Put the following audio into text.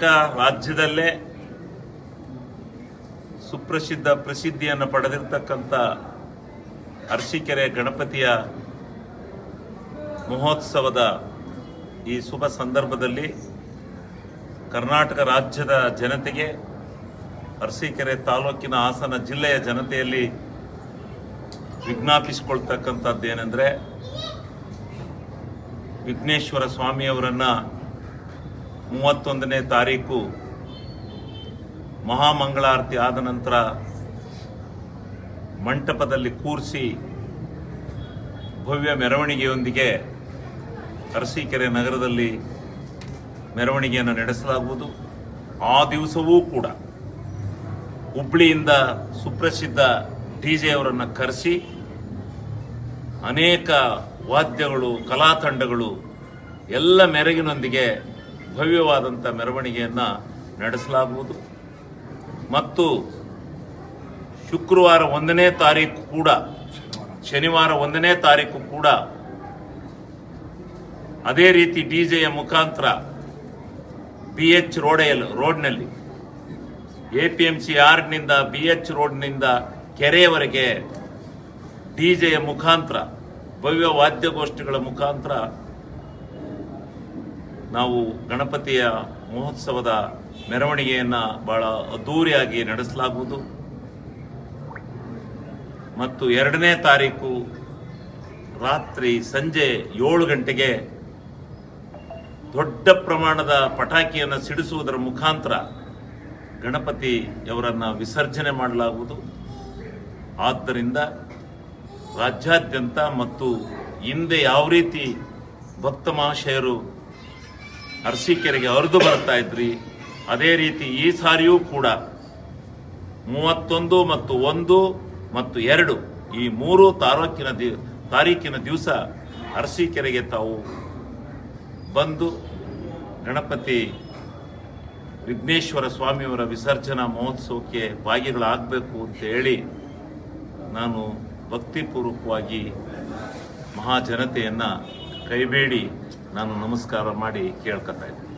ಕರ್ನಾಟಕ ರಾಜ್ಯದಲ್ಲೇ ಸುಪ್ರಸಿದ್ಧ ಪ್ರಸಿದ್ಧಿಯನ್ನು ಪಡೆದಿರ್ತಕ್ಕಂಥ ಅರ್ಶಿಕೆರೆ ಗಣಪತಿಯ ಮಹೋತ್ಸವದ ಈ ಶುಭ ಸಂದರ್ಭದಲ್ಲಿ ಕರ್ನಾಟಕ ರಾಜ್ಯದ ಜನತೆಗೆ ಅರಸೀಕೆರೆ ತಾಲೂಕಿನ ಹಾಸನ ಜಿಲ್ಲೆಯ ಜನತೆಯಲ್ಲಿ ವಿಜ್ಞಾಪಿಸಿಕೊಳ್ತಕ್ಕಂಥದ್ದೇನೆಂದರೆ ವಿಘ್ನೇಶ್ವರ ಸ್ವಾಮಿಯವರನ್ನ ಮೂವತ್ತೊಂದನೇ ತಾರೀಕು ಮಹಾಮಂಗಳಾರತಿ ಆದ ನಂತರ ಮಂಟಪದಲ್ಲಿ ಕೂರಿಸಿ ಭವ್ಯ ಮೆರವಣಿಗೆಯೊಂದಿಗೆ ಅರಸೀಕೆರೆ ನಗರದಲ್ಲಿ ಮೆರವಣಿಗೆಯನ್ನು ನಡೆಸಲಾಗುವುದು. ಆ ದಿವಸವೂ ಕೂಡ ಹುಬ್ಳಿಯಿಂದ ಸುಪ್ರಸಿದ್ಧ ಡಿ ಜೆ ಅವರನ್ನು ಕರೆಸಿ ಅನೇಕ ವಾದ್ಯಗಳು, ಕಲಾತಂಡಗಳು ಎಲ್ಲ ಮೆರಗಿನೊಂದಿಗೆ ಭವ್ಯವಾದಂಥ ಮೆರವಣಿಗೆಯನ್ನು ನಡೆಸಲಾಗುವುದು. ಮತ್ತು ಶುಕ್ರವಾರ ಒಂದನೇ ತಾರೀಕು ಕೂಡ, ಶನಿವಾರ ಒಂದನೇ ತಾರೀಕು ಕೂಡ ಅದೇ ರೀತಿ ಡಿ ಜೆಯ ಮುಖಾಂತರ ಬಿ ಎಚ್ ರೋಡೆಯಲ್ಲಿ ರೋಡ್ನಲ್ಲಿ, ಎ ಪಿ ಎಂ ಸಿ ಆರ್ನಿಂದ ಬಿ ಎಚ್ ರೋಡ್ನಿಂದ ಕೆರೆಯವರೆಗೆ ಡಿ ಜೆಯ ಮುಖಾಂತರ, ಭವ್ಯ ವಾದ್ಯಗೋಷ್ಠಿಗಳ ಮುಖಾಂತರ ನಾವು ಗಣಪತಿಯ ಮಹೋತ್ಸವದ ಮೆರವಣಿಗೆಯನ್ನ ಬಹಳ ಅದ್ದೂರಿಯಾಗಿ ನಡೆಸಲಾಗುವುದು. ಮತ್ತು ಎರಡನೇ ತಾರೀಕು ರಾತ್ರಿ ಸಂಜೆ ಏಳು ಗಂಟೆಗೆ ದೊಡ್ಡ ಪ್ರಮಾಣದ ಪಟಾಕಿಯನ್ನು ಸಿಡಿಸುವುದರ ಮುಖಾಂತರ ಗಣಪತಿಯವರನ್ನು ವಿಸರ್ಜನೆ ಮಾಡಲಾಗುವುದು. ಆದ್ದರಿಂದ ರಾಜ್ಯಾದ್ಯಂತ ಮತ್ತು ಹಿಂದೆ ಯಾವ ರೀತಿ ಭಕ್ತ ಮಹಾಶಯರು ಅರಸೀಕೆರೆಗೆ ಹರಿದು ಬರ್ತಾ ಇದ್ರಿ. ಅದೇ ರೀತಿ ಈ ಸಾರಿಯೂ ಕೂಡ. ಮೂವತ್ತೊಂದು ಮತ್ತು ಒಂದು ಮತ್ತು ಎರಡು ಈ ಮೂರು ತಾಲೂಕಿನ ದಿ, ತಾರೀಕಿನ ದಿವಸ ಅರಸೀಕೆರೆಗೆ ತಾವು ಬಂದು ಗಣಪತಿ ವಿಘ್ನೇಶ್ವರ ಸ್ವಾಮಿಯವರ ವಿಸರ್ಜನಾ ಮಹೋತ್ಸವಕ್ಕೆ ಭಾಗಿಗಳಾಗಬೇಕು ಅಂತ ಹೇಳಿ ನಾನು ಭಕ್ತಿಪೂರ್ವಕವಾಗಿ ಮಹಾಜನತೆಯನ್ನು ಕೈಬೇಡಿ. ನಾನು ನಮಸ್ಕಾರ ಮಾಡಿ ಕೇಳ್ಕೊತಾ ಇದ್ದೀನಿ.